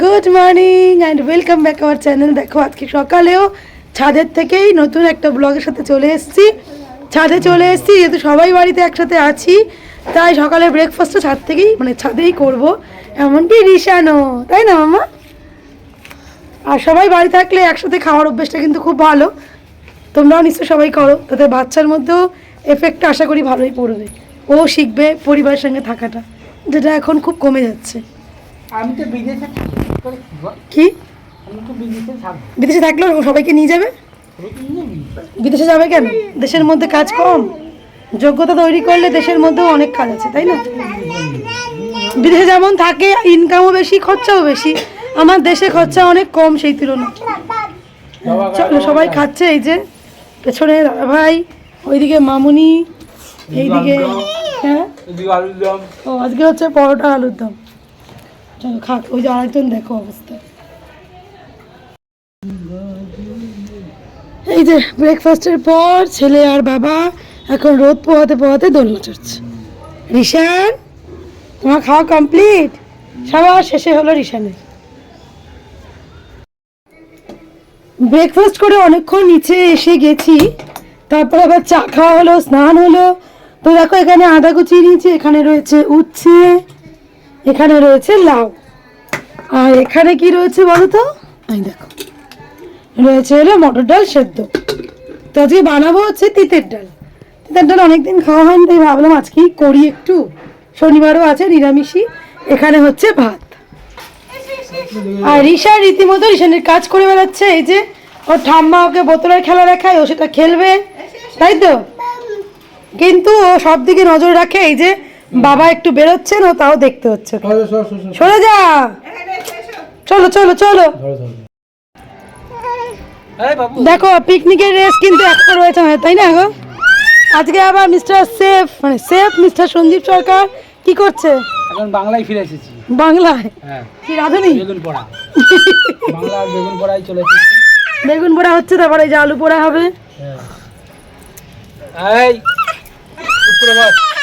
Good morning and welcome back our channel দেখো, আজকে সকালেও ছাদের থেকেই নতুন একটা ব্লগের সাথে চলে এসেছি। ছাদে চলে এসেছি, যেহেতু সবাই বাড়িতে একসাথে আছি, তাই সকালে ব্রেকফাস্টটা ছাদ থেকেই মানে ছাদেই করব, এমনকি রিসানো তাই না মামা? আর সবাই বাড়ি থাকলে একসাথে খাওয়ার অভ্যেসটা কিন্তু খুব ভালো। তোমরাও নিশ্চয় সবাই করো, তাতে বাচ্চার মধ্যেও এফেক্টটা আশা করি ভালোই পড়বে। ও শিখবে পরিবারের সঙ্গে থাকাটা। যেটা এখন খুব কমে যাচ্ছে। আমি তো বিদেশে কি? বিদেশে থাকলেও সবাইকে নিয়ে যাবে? বিদেশে যাবে কেন? দেশের মধ্যে কাজ কম। যোগ্যতা তৈরি করলে দেশের মধ্যেও অনেক কাজ আছে তাই না? বিদেশে যেমন থাকে ইনকামও বেশি খরচাও বেশি। আমার দেশে খরচা অনেক কম সেই তুলনায়। চলো সবাই খাচ্ছে এই যে পেছনে দাদা ভাই ওইদিকে মামুনি এইদিকে হ্যাঁ? আজকে হচ্ছে পরোটা আলুর দম। খাক, ওই যে আরেকজন দেখো অবস্থা। এই যে ব্রেকফাস্টের পর ছেলে আর বাবা এখন রোদ পোহাতে পোহাতে দোলনা চড়ছে। রিশান, তোমার খাওয়া কমপ্লিট সবার শেষে হলো রিশানের। ব্রেকফাস্ট করে অনেকক্ষণ নিচে এসে গেছি, তারপর আবার চা খাওয়া হলো, স্নান হলো তো দেখো, এখানে আদা কুচিয়ে নিয়েছি, এখানে রয়েছে উচ্ছে, এখানে রয়েছে লাউ। আর এখানে কি রয়েছে বলো তো? এই দেখো, রয়েছে হলো মটর ডাল সেদ্ধ। তো আজকে বানাবো হচ্ছে তিতের ডাল। তিতের ডাল অনেকদিন খাওয়া হয়নি, তাই ভাবলাম আজকেই করি একটু। শনিবারও আছে, নিরামিষই। এখানে হচ্ছে ভাত। আর ঋষা রীতিমতো ঋষানের কাজ করে বেড়াচ্ছে, এই যে ওর ঠাম্মা ওকে বোতলের খেলা দেখায়, ও সেটা খেলবে। তাই তো? কিন্তু ও সব দিকে নজর রাখে এই যে বাবা একটু বেরোচ্ছেন ও তাও দেখতে হচ্ছে। সর যা। চলো চলো চলো। দেখো পিকনিকের রেস কিন্তু একটা রয়েছে তাই না গো? আজকে আবার মিস্টার সেফ মানে সেফ মিস্টার সঞ্জীব সরকার কি করছে? এখন বাংলায় ফিরে এসেছি। বাংলায়? হ্যাঁ। কি রাধুনি? বেগুন পোড়া বাংলার বেগুন পোড়াই চলে এসেছি। বেগুন পোড়া হচ্ছে তারপরে এই যে আলু পোড়া হবে। হ্যাঁ এই so much.